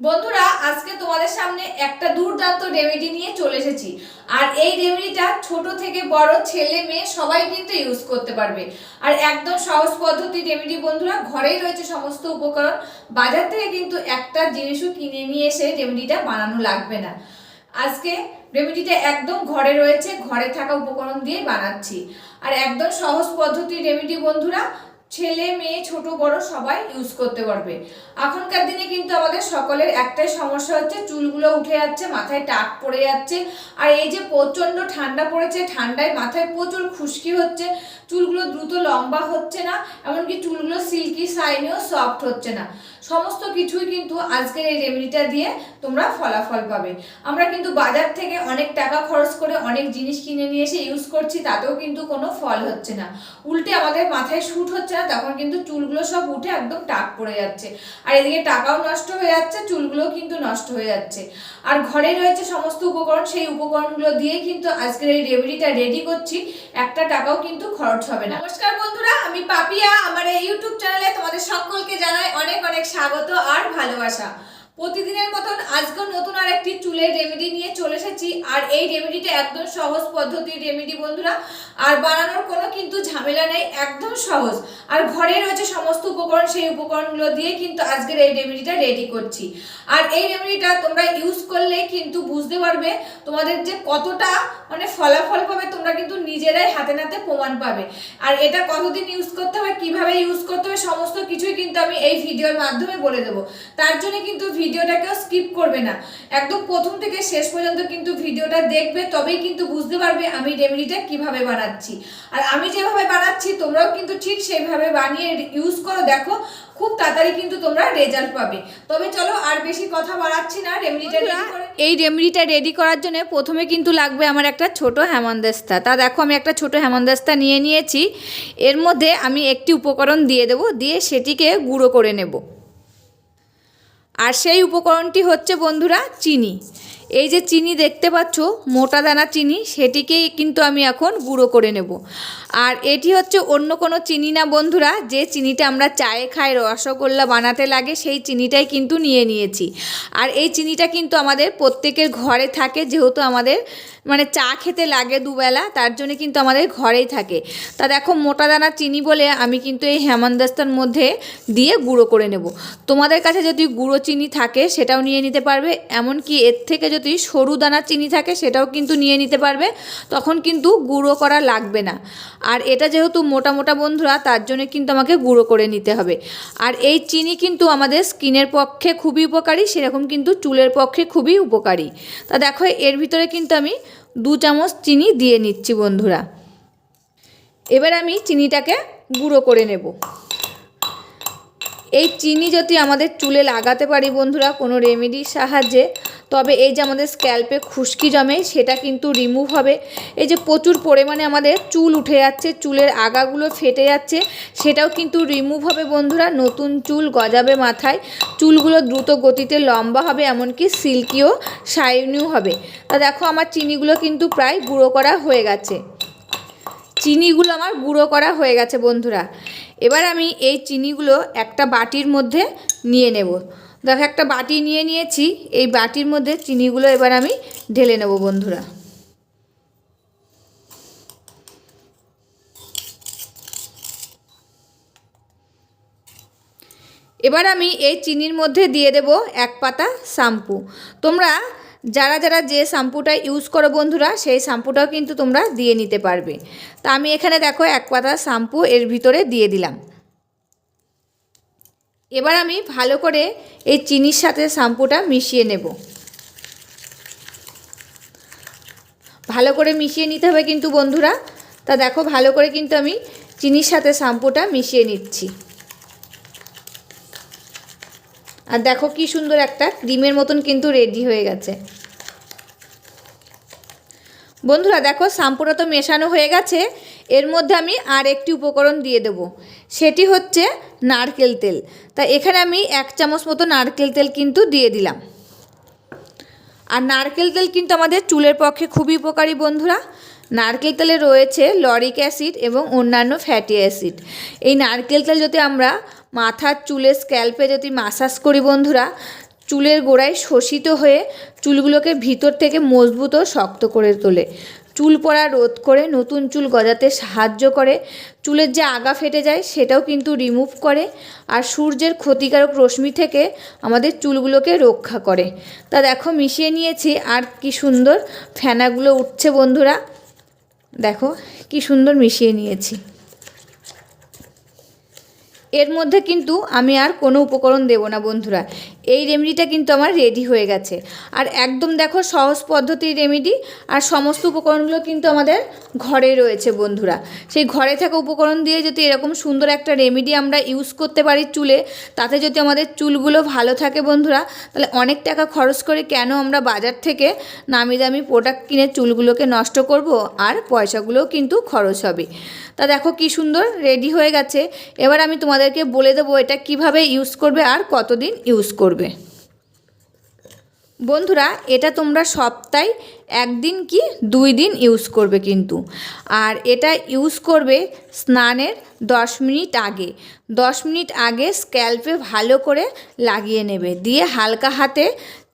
বন্ধুরা, আজকে তোমাদের সামনে একটা দুর্দান্ত রেমেডি নিয়ে চলে এসেছি। আর এই রেমেডিটা ছোট থেকে বড় ছেলে মেয়ে সবাই কিন্তু ইউজ করতে পারবে। আর একদম সহজ পদ্ধতি রেমেডি বন্ধুরা, ঘরেই রয়েছে সমস্ত উপকরণ। বাজার থেকে কিন্তু একটা জিনিসও কিনে নিয়ে এসে রেমেডিটা বানানো লাগবে না। আজকে রেমেডিটা একদম ঘরে রয়েছে, ঘরে থাকা উপকরণ দিয়ে বানাচ্ছি। আর একদম সহজ পদ্ধতি রেমেডি বন্ধুরা ছেলে, মেয়ে, ছোট, বড় সবাই ইউজ করতে পারবে। এখনকার দিনে কিন্তু আমাদের সকলের একটাই সমস্যা হচ্ছে, চুলগুলো উঠে যাচ্ছে, মাথায় টাক পড়ে যাচ্ছে। আর এই যে প্রচণ্ড ঠান্ডা পড়েছে, ঠান্ডায় মাথায় প্রচুর খুশকি হচ্ছে, চুলগুলো দ্রুত লম্বা হচ্ছে না, এমনকি চুলগুলো সিল্কি সাইনেও সফট হচ্ছে না। সমস্ত কিছুই কিন্তু আজকের এই রেমেডিটা দিয়ে তোমরা ফলাফল পাবে। আমরা কিন্তু বাজার থেকে অনেক টাকা খরচ করে অনেক জিনিস কিনে নিয়ে এসে ইউজ করছি, তাতেও কিন্তু কোনো ফল হচ্ছে না। উল্টে আমাদের মাথায় শ্যুট হচ্ছে না তখন কিন্তু চুলগুলো সব উঠে একদম টাক পড়ে যাচ্ছে। আর এদিকে টাকাও নষ্ট হয়ে যাচ্ছে, চুলগুলোও কিন্তু নষ্ট হয়ে যাচ্ছে। আর ঘরে রয়েছে সমস্ত উপকরণ, সেই উপকরণগুলো দিয়ে কিন্তু আজকের এই রেমেডিটা রেডি করছি। একটা টাকাও কিন্তু খরচ হবে না। নমস্কার বন্ধুরা, আমি পাপিয়া, আমার এই ইউটিউব চ্যানেলে তোমাদের সকলকে জানাই অনেক অনেক স্বাগত আর ভালোবাসা। প্রতিদিনের মতন আজকেও নতুন আর একটি চুলের রেমেডি নিয়ে চলে এসেছি। আর এই রেমেডিটা একদম সহজ পদ্ধতির রেমেডি বন্ধুরা। আর বানানোর কোনো কিন্তু ঝামেলা নেই, একদম সহজ। আর ঘরে রয়েছে সমস্ত উপকরণ, সেই উপকরণগুলো দিয়ে কিন্তু আজকের এই রেমেডিটা রেডি করছি। আর এই রেমেডিটা তোমরা ইউজ করলে কিন্তু বুঝতে পারবে, তোমাদের যে কতটা মানে ফলাফল পাবে তোমরা কিন্তু নিজেরাই হাতে নাতে প্রমাণ পাবে। আর এটা কতদিন ইউজ করতে হবে, কীভাবে ইউজ করতে হবে, সমস্ত কিছুই কিন্তু আমি এই ভিডিওর মাধ্যমে বলে দেবো। তার জন্য কিন্তু ভিডিওটাকেও স্কিপ করবে না। একদম প্রথম থেকে শেষ পর্যন্ত কিন্তু ভিডিওটা দেখবে তবেই কিন্তু বুঝতে পারবে আমি রেমেডিটা কীভাবে বানাচ্ছি। আর আমি যেভাবে বানাচ্ছি তোমরাও কিন্তু ঠিক সেইভাবে বানিয়ে ইউজ করো দেখো খুব তাড়াতাড়ি কিন্তু তোমরা রেজাল্ট পাবে। তবে চলো আর বেশি কথা বাড়াচ্ছি না রেমেডিটা রেডি করে। এই রেমেডিটা রেডি করার জন্য প্রথমে কিন্তু লাগবে আমার একটা ছোট হেমন্দাস্তা। তা দেখো আমি একটা ছোট হেমন্দাস্তা নিয়ে নিয়েছি। এর মধ্যে আমি একটি উপকরণ দিয়ে দেব দিয়ে সেটিকে গুঁড়ো করে নেব। আর সেই উপকরণটি হচ্ছে বন্ধুরা চিনি। এই যে চিনি দেখতে পাচ্ছ, মোটা দানা চিনি, সেটিকেই কিন্তু আমি এখন গুঁড়ো করে নেব। আর এটি হচ্ছে অন্য কোনো চিনি না, বন্ধুরা, যে চিনিটা আমরা চায়ে খাই, রসগোল্লা বানাতে লাগে, সেই চিনিটাই কিন্তু নিয়ে নিয়েছি। আর এই চিনিটা কিন্তু আমাদের প্রত্যেকের ঘরে থাকে, যেহেতু আমাদের মানে চা খেতে লাগে দুবেলা, তার জন্য কিন্তু আমাদের ঘরেই থাকে। তা দেখো, মোটা দানা চিনি বলে আমি কিন্তু এই হেমন্দাস্তার মধ্যে দিয়ে গুঁড়ো করে নেব। তোমাদের কাছে যদি গুঁড়ো চিনি থাকে, সেটাও নিয়ে নিতে পারবে, এমনকি এর থেকে যদি সরু দানা চিনি থাকে সেটাও কিন্তু নিয়ে নিতে পারবে, তখন কিন্তু গুঁড়ো করা লাগবে না। আর এটা যেহেতু মোটা মোটা বন্ধুরা, তার জন্য কিন্তু আমাকে গুঁড়ো করে নিতে হবে। আর এই চিনি কিন্তু আমাদের স্কিনের পক্ষে খুবই উপকারী, সেরকম কিন্তু চুলের পক্ষে খুবই উপকারী। তা দেখো, এর ভিতরে কিন্তু আমি দু চামচ চিনি দিয়ে নিচ্ছি বন্ধুরা। এবার আমি চিনিটাকে গুঁড়ো করে নেব। এই চিনি যদি আমাদের চুলে লাগাতে পারি বন্ধুরা কোনো রেমেডির সাহায্যে, তবে এই যে আমাদের স্ক্যাল্পে খুশকি জমে, সেটা কিন্তু রিমুভ হবে। এই যে প্রচুর পরিমাণে আমাদের চুল উঠে যাচ্ছে, চুলের আগাগুলো ফেটে যাচ্ছে, সেটাও কিন্তু রিমুভ হবে বন্ধুরা। নতুন চুল গজাবে মাথায়, চুলগুলো দ্রুত গতিতে লম্বা হবে, এমনকি সিল্কিও শাইনিও হবে। তা দেখো আমার চিনিগুলো কিন্তু প্রায় গুঁড়ো করা হয়ে গেছে। চিনিগুলো আমার গুঁড়ো করা হয়ে গেছে বন্ধুরা। এবার আমি এই চিনিগুলো একটা বাটির মধ্যে নিয়ে নেব। দেখো, একটা বাটি নিয়ে নিয়েছি। এই বাটির মধ্যে চিনিগুলো এবার আমি ঢেলে নেব বন্ধুরা। এবার আমি এই চিনির মধ্যে দিয়ে দেব এক পাতা শ্যাম্পু। তোমরা যারা যারা যে শ্যাম্পুটা ইউজ করো বন্ধুরা, সেই শ্যাম্পুটাও কিন্তু তোমরা দিয়ে নিতে পারবে। তা আমি এখানে দেখো এক পাতা শ্যাম্পু এর ভিতরে দিয়ে দিলাম। এবার আমি ভালো করে এই চিনির সাথে শ্যাম্পুটা মিশিয়ে নেব। ভালো করে মিশিয়ে নিতে হবে কিন্তু বন্ধুরা। তা দেখো ভালো করে কিন্তু আমি চিনির সাথে শ্যাম্পুটা মিশিয়ে নিচ্ছি। আর দেখো কি সুন্দর একটা ক্রিমের মতন কিন্তু রেডি হয়ে গেছে। বন্ধুরা দেখো, শ্যাম্পুটা তো মেশানো হয়ে গেছে। এর মধ্যে আমি আর একটি উপকরণ দিয়ে দেবো। সেটি হচ্ছে নারকেল তেল। তা এখানে আমি এক চামচ মতো নারকেল তেল কিন্তু দিয়ে দিলাম। আর নারকেল তেল কিন্তু আমাদের চুলের পক্ষে খুবই উপকারী বন্ধুরা। নারকেল তেলে রয়েছে লরিক অ্যাসিড এবং অন্যান্য ফ্যাটি অ্যাসিড। এই নারকেল তেল যদি আমরা মাথার চুলে স্ক্যাল্পে যদি মাসাজ করি বন্ধুরা চুলের গোড়ায় শোষিত হয়ে চুলগুলোকে ভিতর থেকে মজবুত ও শক্ত করে তোলে। চুল পড়া রোধ করে নতুন চুল গজাতে সাহায্য করে। চুলের যে আগা ফেটে যায় সেটাও কিন্তু রিমুভ করে আর সূর্যের ক্ষতিকারক রশ্মি থেকে আমাদের চুলগুলোকে রক্ষা করে। তা দেখো, মিশিয়ে নিয়েছি আর কি সুন্দর ফেনাগুলো উঠছে বন্ধুরা। দেখো, কি সুন্দর মিশিয়ে নিয়েছি। এর মধ্যে কিন্তু আমি আর কোনো উপকরণ দেব না বন্ধুরা। এই রেমেডিটা কিন্তু আমার রেডি হয়ে গেছে। আর একদম দেখো সহজ পদ্ধতির রেমেডি আর সমস্ত উপকরণগুলো কিন্তু আমাদের ঘরে রয়েছে বন্ধুরা। সেই ঘরে থাকা উপকরণ দিয়ে যদি এরকম সুন্দর একটা রেমেডি আমরা ইউজ করতে পারি চুলে, তাতে যদি আমাদের চুলগুলো ভালো থাকে বন্ধুরা, তাহলে অনেক টাকা খরচ করে কেন আমরা বাজার থেকে নামি দামি প্রোডাক্ট কিনে চুলগুলোকে নষ্ট করব, আর পয়সাগুলোও কিন্তু খরচ হবে। তা দেখো কি সুন্দর রেডি হয়ে গেছে। এবার আমি তোমাদেরকে বলে দেবো এটা কীভাবে ইউজ করবে, আর কতদিন ইউজ করবে। বন্ধুরা, এটা তোমরা সপ্তাহে একদিন কি দুই দিন ইউজ করবে কিন্তু। আর এটা ইউজ করবে স্নানের দশ মিনিট আগে। দশ মিনিট আগে স্ক্যাল্পে ভালো করে লাগিয়ে নেবে। দিয়ে হালকা হাতে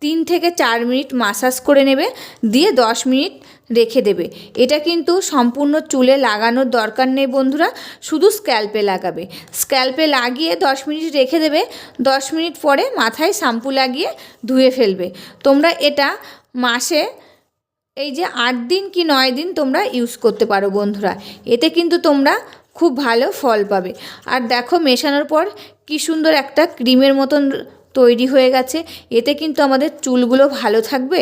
তিন থেকে চার মিনিট মাসাজ করে নেবে, দিয়ে দশ মিনিট রেখে দেবে। এটা কিন্তু সম্পূর্ণ চুলে লাগানোর দরকার নেই বন্ধুরা, শুধু স্ক্যাল্পে লাগাবে। স্ক্যাল্পে লাগিয়ে দশ মিনিট রেখে দেবে, দশ মিনিট পরে মাথায় শ্যাম্পু লাগিয়ে ধুয়ে ফেলবে। তোমরা এটা মাসে এই যে আট দিন কি নয় দিন তোমরা ইউজ করতে পারো বন্ধুরা। এতে কিন্তু তোমরা খুব ভালো ফল পাবে। আর দেখো মেশানোর পর কি সুন্দর একটা ক্রিমের মতন তৈরি হয়ে গেছে। এতে কিন্তু আমাদের চুলগুলো ভালো থাকবে।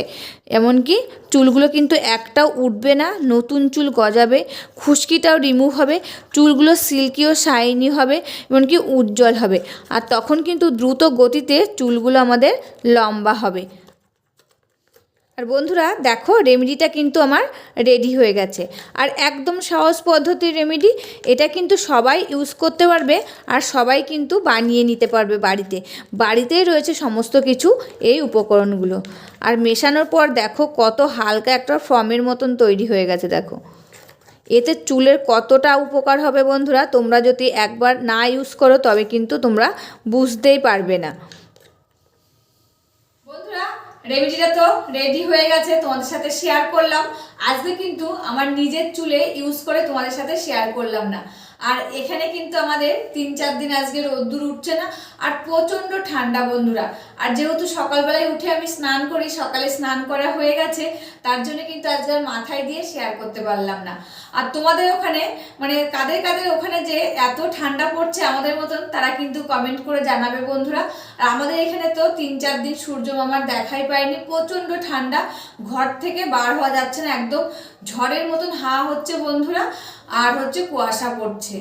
এমনকি চুলগুলো কিন্তু একটাও উঠবে না, নতুন চুল গজাবে, খুশকিটাও রিমুভ হবে, চুলগুলো সিল্কি ও শাইনি হবে, এমনকি উজ্জ্বল হবে। আর তখন কিন্তু দ্রুত গতিতে চুলগুলো আমাদের লম্বা হবে। আর বন্ধুরা, দেখো রেমেডিটা কিন্তু আমার রেডি হয়ে গেছে। আর একদম সহজ পদ্ধতির রেমেডি এটা কিন্তু সবাই ইউজ করতে পারবে আর সবাই কিন্তু বানিয়ে নিতে পারবে বাড়িতে। বাড়িতেই রয়েছে সমস্ত কিছু এই উপকরণগুলো। আর মেশানোর পর দেখো, কত হালকা একটা ফর্মের মতন তৈরি হয়ে গেছে, দেখো। এতে চুলের কতটা উপকার হবে বন্ধুরা, তোমরা যদি একবার না ইউজ করো, তবে কিন্তু তোমরা বুঝতেই পারবে না। রেমেডিটা তো? রেডি হয়ে গেছে, তোমাদের সাথে শেয়ার করলাম। আজকে কিন্তু আমার নিজের চুলে ইউজ করে তোমাদের সাথে শেয়ার করলাম না। আর এখানে কিন্তু আমাদের তিন চার দিন আজকে রোদ্দুর উঠছে না, আর প্রচণ্ড ঠান্ডা বন্ধুরা। আর যেহেতু সকালবেলায় উঠে আমি স্নান করি, সকালে স্নান করা হয়ে গেছে, তার জন্য কিন্তু আজকে আর মাথায় দিয়ে শেয়ার করতে পারলাম না। আর তোমাদের ওখানে মানে কাদের কাদের ওখানে যে এত ঠান্ডা পড়ছে আমাদের মতন, তারা কিন্তু কমেন্ট করে জানাবে বন্ধুরা। আর আমাদের এখানে তো তিন চার দিন সূর্য মামার দেখাই পায়নি প্রচণ্ড ঠান্ডা। ঘর থেকে বার হওয়া যাচ্ছে না, একদম ঝড়ের মতন হাওয়া হচ্ছে বন্ধুরা। আর হচ্ছে কুয়াশা পড়ছে।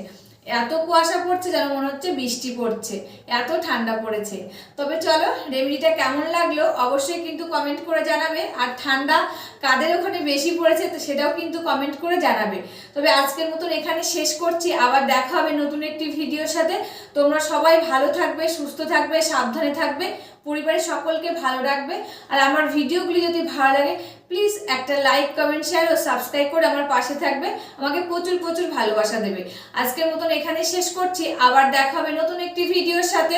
এত কুয়াশা পড়ছে যেন মনে হচ্ছে বৃষ্টি পড়ছে, এত ঠান্ডা পড়েছে। তবে চলো রেমেডিটা কেমন লাগল অবশ্যই কিন্তু কমেন্ট করে জানাবে। আর ঠান্ডা কাদের ওখানে বেশি পড়েছে তো সেটাও কিন্তু কমেন্ট করে জানাবে। তবে আজকের মতন এখানে শেষ করছি। আবার দেখা হবে নতুন একটি ভিডিওর সাথে। তোমরা সবাই ভালো থাকবে, সুস্থ থাকবে, সাবধানে থাকবে। পরিবারের সকলকে ভালো রাখবে। আর আমার ভিডিওগুলি যদি ভালো লাগে প্লিজ একটা লাইক কমেন্ট শেয়ার ও সাবস্ক্রাইব করে আমার পাশে থাকবে। আমাকে প্রচুর প্রচুর ভালোবাসা দেবে। আজকের মতন এখানে শেষ করছি। আবার দেখা হবে নতুন একটি ভিডিওর সাথে।